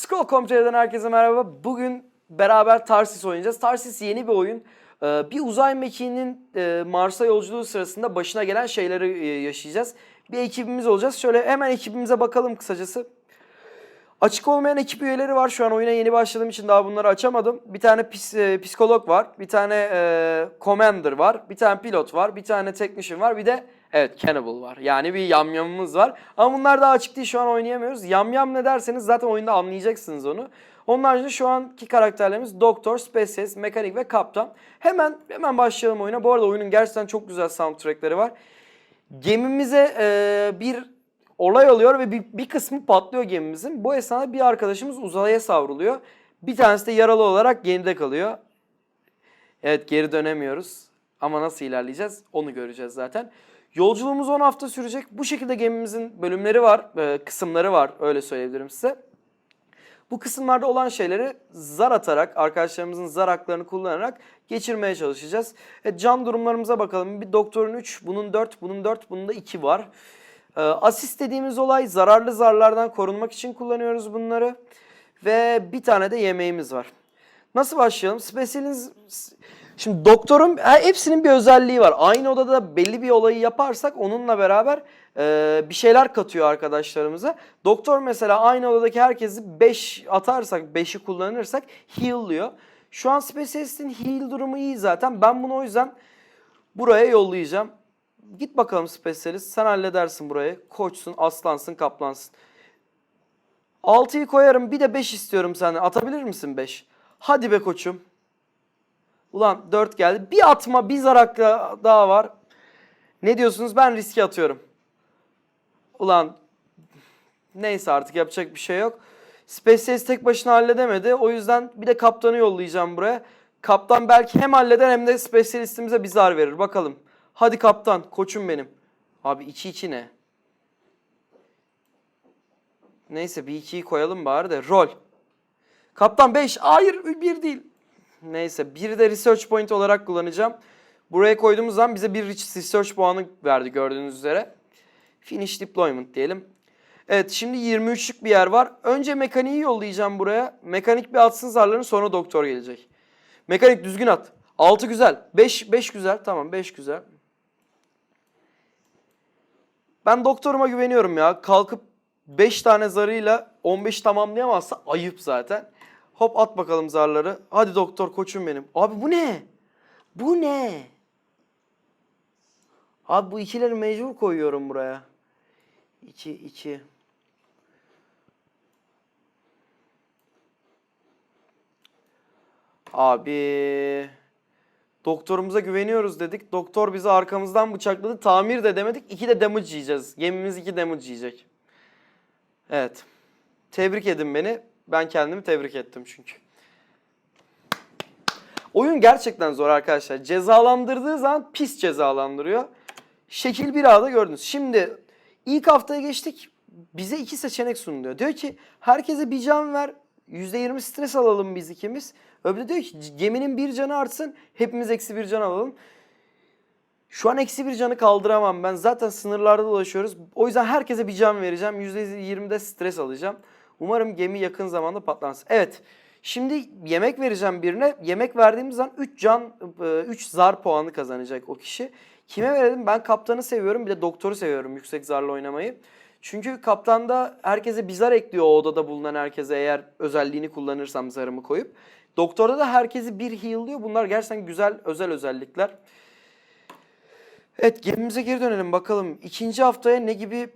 Scroll Computer'den herkese merhaba. Bugün beraber Tarsis oynayacağız. Tarsis yeni bir oyun. Ee, Bir uzay mekiğinin e, Mars'a yolculuğu sırasında başına gelen şeyleri e, yaşayacağız. Bir ekibimiz olacağız. Şöyle hemen ekibimize bakalım kısacası. Açık olmayan ekip üyeleri var. Şu an oyuna yeni başladığım için daha bunları açamadım. Bir tane pis, e, psikolog var. Bir tane e, commander var. Bir tane pilot var. Bir tane technician var. Bir de evet cannibal var. Yani bir yamyamımız var. Ama bunlar daha açık değil. Şu an oynayamıyoruz. Yamyam ne derseniz zaten oyunda anlayacaksınız onu. Onun haricinde şu anki karakterlerimiz Doktor, Species, Mekanik ve Kaptan. Hemen hemen başlayalım oyuna. Bu arada oyunun gerçekten çok güzel soundtrackleri var. Gemimize e, bir olay oluyor ve bir, bir kısmı patlıyor gemimizin. Bu esnada bir arkadaşımız uzaya savruluyor. Bir tanesi de yaralı olarak geride kalıyor. Evet geri dönemiyoruz. Ama nasıl ilerleyeceğiz onu göreceğiz zaten. Yolculuğumuz 10 hafta sürecek. Bu şekilde gemimizin bölümleri var, e, kısımları var öyle söyleyebilirim size. Bu kısımlarda olan şeyleri zar atarak, arkadaşlarımızın zar haklarını kullanarak geçirmeye çalışacağız. Evet, can durumlarımıza bakalım. Bir doktorun 3, bunun 4, bunun 4, bunun da 2 var. Ee, asist dediğimiz olay zararlı zarlardan korunmak için kullanıyoruz bunları. Ve bir tane de yemeğimiz var. Nasıl başlayalım? Spesialiniz... Şimdi doktorun he- hepsinin bir özelliği var. Aynı odada belli bir olayı yaparsak onunla beraber e, bir şeyler katıyor arkadaşlarımıza. Doktor mesela aynı odadaki herkesi 5 atarsak, 5'i kullanırsak heal'lıyor. Şu an Specialist'in heal durumu iyi zaten. Ben bunu o yüzden buraya yollayacağım. Git bakalım Specialist. Sen halledersin burayı. Koçsun, aslansın, kaplansın. 6'yı koyarım. Bir de 5 istiyorum senden. Atabilir misin 5? Hadi be koçum. Ulan 4 geldi. Bir atma, bir zarak da- daha var. Ne diyorsunuz? Ben riske atıyorum. Ulan neyse artık yapacak bir şey yok. Specialist tek başına halledemedi. O yüzden bir de kaptanı yollayacağım buraya. Kaptan belki hem halleder hem de specialistimize bir zar verir. Bakalım. Hadi kaptan, koçum benim. Abi 2-2 ne? Neyse bir 2'yi koyalım bari de. Rol. Kaptan 5. Hayır 1 değil. Neyse bir de research point olarak kullanacağım. Buraya koyduğumuz zaman bize bir research puanı verdi gördüğünüz üzere. Finish deployment diyelim. Evet şimdi 23'lük bir yer var. Önce mekaniği yollayacağım buraya. Mekanik bir atsın zarlarını sonra doktor gelecek. Mekanik düzgün at. 6 güzel. 5 5 güzel. Tamam 5 güzel. Ben doktoruma güveniyorum ya. Kalkıp 5 tane zarıyla 15 tamamlayamazsa ayıp zaten. Hop at bakalım zarları. Hadi doktor koçum benim. Abi bu ne? Bu ne? Abi bu ikileri mecbur koyuyorum buraya. 2 2. Abi doktorumuza güveniyoruz dedik. Doktor bizi arkamızdan bıçakladı. Tamir de demedik. 2 de damage yiyeceğiz. Gemimiz 2 damage yiyecek. Evet. Tebrik edin beni. Ben kendimi tebrik ettim çünkü. Oyun gerçekten zor arkadaşlar. Cezalandırdığı zaman pis cezalandırıyor. Şekil bir ağda gördünüz. Şimdi ilk haftaya geçtik. Bize iki seçenek sunuluyor. Diyor ki herkese bir can ver. %20 stres alalım biz ikimiz. Öbürü diyor ki geminin bir canı artsın. Hepimiz eksi bir can alalım. Şu an eksi bir canı kaldıramam ben. Zaten sınırlarda dolaşıyoruz. O yüzden herkese bir can vereceğim. %20'de stres alacağım. Umarım gemi yakın zamanda patlansın. Evet. Şimdi yemek vereceğim birine. Yemek verdiğimiz zaman 3 can, 3 zar puanı kazanacak o kişi. Kime verelim? Ben kaptanı seviyorum. Bir de doktoru seviyorum yüksek zarla oynamayı. Çünkü kaptanda herkese bir zar ekliyor o odada bulunan herkese eğer özelliğini kullanırsam zarımı koyup. Doktorda da herkesi bir heal'lıyor. Bunlar gerçekten güzel özel özellikler. Evet gemimize geri dönelim bakalım. İkinci haftaya ne gibi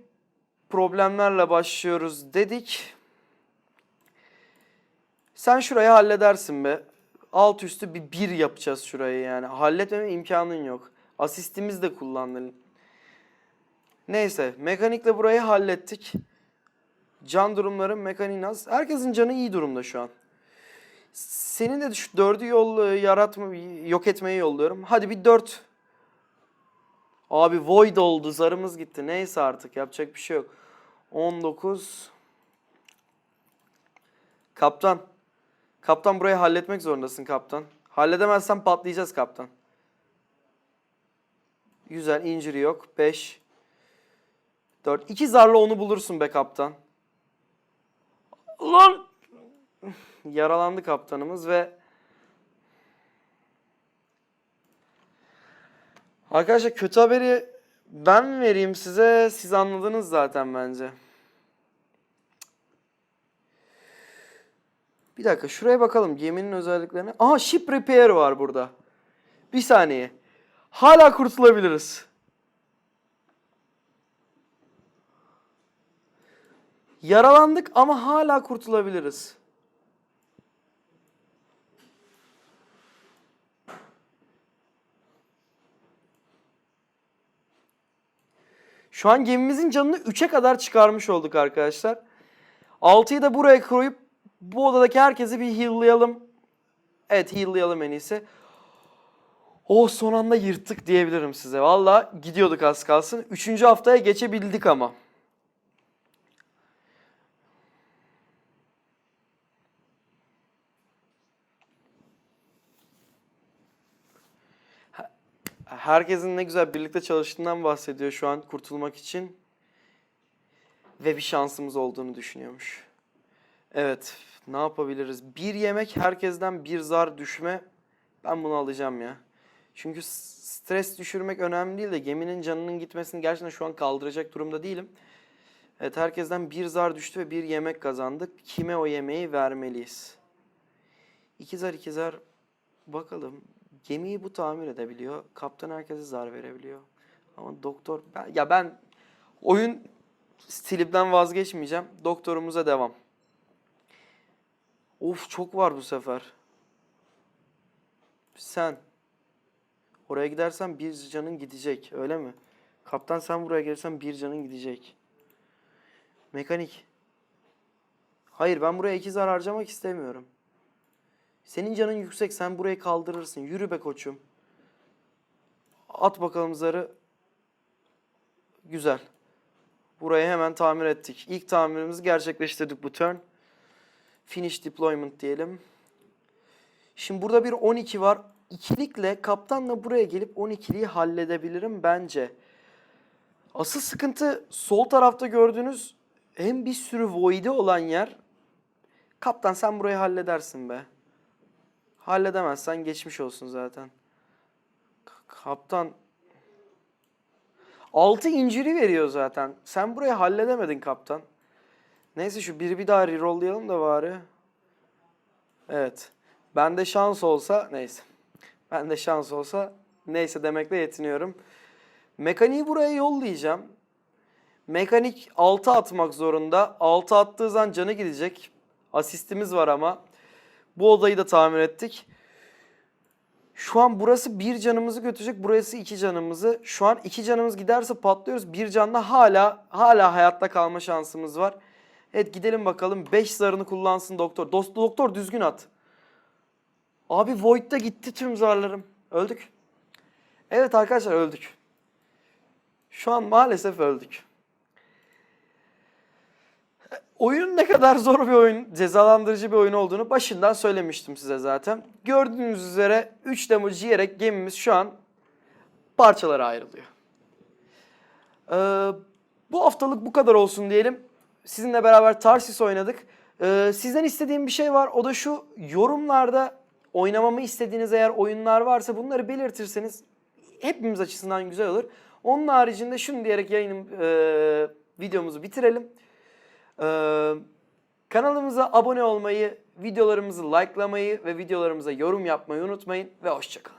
problemlerle başlıyoruz dedik. Sen şurayı halledersin be. Alt üstü bir bir yapacağız şurayı yani. Halletmeme imkanın yok. Asistimiz de kullandın. Neyse mekanikle burayı hallettik. Can durumları mekaniğin az. Herkesin canı iyi durumda şu an. Senin de şu dördü yol yaratma, yok etmeyi yolluyorum. Hadi bir dört. Abi void oldu zarımız gitti. Neyse artık yapacak bir şey yok. 19. Kaptan. Kaptan burayı halletmek zorundasın kaptan. Halledemezsen patlayacağız kaptan. Güzel injury yok. 5. 4. 2 zarla onu bulursun be kaptan. Lan yaralandı kaptanımız ve Arkadaşlar kötü haberi ben vereyim size? Siz anladınız zaten bence. Bir dakika şuraya bakalım geminin özelliklerine. Aha ship repair var burada. Bir saniye. Hala kurtulabiliriz. Yaralandık ama hala kurtulabiliriz. Şu an gemimizin canını 3'e kadar çıkarmış olduk arkadaşlar. 6'yı da buraya koyup bu odadaki herkesi bir heal'layalım. Evet heal'layalım en iyisi. Oh son anda yırttık diyebilirim size. Valla gidiyorduk az kalsın. Üçüncü haftaya geçebildik ama. Herkesin ne güzel birlikte çalıştığından bahsediyor şu an kurtulmak için. Ve bir şansımız olduğunu düşünüyormuş. Evet, ne yapabiliriz? Bir yemek herkesten bir zar düşme. Ben bunu alacağım ya. Çünkü stres düşürmek önemli değil de geminin canının gitmesini gerçekten şu an kaldıracak durumda değilim. Evet, herkesten bir zar düştü ve bir yemek kazandık. Kime o yemeği vermeliyiz? İki zar iki zar bakalım. Gemiyi bu tamir edebiliyor. Kaptan herkese zar verebiliyor. Ama doktor ben, ya ben oyun stilimden vazgeçmeyeceğim. Doktorumuza devam. Of çok var bu sefer. Sen oraya gidersen bir canın gidecek öyle mi? Kaptan sen buraya gelirsen bir canın gidecek. Mekanik. Hayır ben buraya iki zar harcamak istemiyorum. Senin canın yüksek sen burayı kaldırırsın. Yürü be koçum. At bakalım zarı. Güzel. Burayı hemen tamir ettik. İlk tamirimizi gerçekleştirdik bu turn. Finish deployment diyelim. Şimdi burada bir 12 var. İkilikle kaptanla buraya gelip 12'liyi halledebilirim bence. Asıl sıkıntı sol tarafta gördüğünüz hem bir sürü void'i olan yer. Kaptan sen burayı halledersin be. Halledemezsen geçmiş olsun zaten. Kaptan 6 inciri veriyor zaten. Sen burayı halledemedin kaptan. Neyse şu biri bir daha rerollayalım da bari. Evet. Bende şans olsa neyse. Bende şans olsa neyse demekle yetiniyorum. Mekaniği buraya yollayacağım. Mekanik 6 atmak zorunda. 6 attığı zaman canı gidecek. Asistimiz var ama. Bu odayı da tamir ettik. Şu an burası bir canımızı götürecek. Burası iki canımızı. Şu an iki canımız giderse patlıyoruz. Bir canla hala hala hayatta kalma şansımız var. Evet gidelim bakalım. 5 zarını kullansın doktor. Dost, doktor düzgün at. Abi Void'da gitti tüm zarlarım. Öldük. Evet arkadaşlar öldük. Şu an maalesef öldük. Oyun ne kadar zor bir oyun, cezalandırıcı bir oyun olduğunu başından söylemiştim size zaten. Gördüğünüz üzere 3 damage yiyerek gemimiz şu an parçalara ayrılıyor. Ee, bu haftalık bu kadar olsun diyelim. Sizinle beraber Tarsis oynadık. Ee, sizden istediğim bir şey var. O da şu yorumlarda oynamamı istediğiniz eğer oyunlar varsa bunları belirtirseniz hepimiz açısından güzel olur. Onun haricinde şunu diyerek yayınım e, videomuzu bitirelim. Ee, kanalımıza abone olmayı, videolarımızı likelamayı ve videolarımıza yorum yapmayı unutmayın ve hoşçakalın.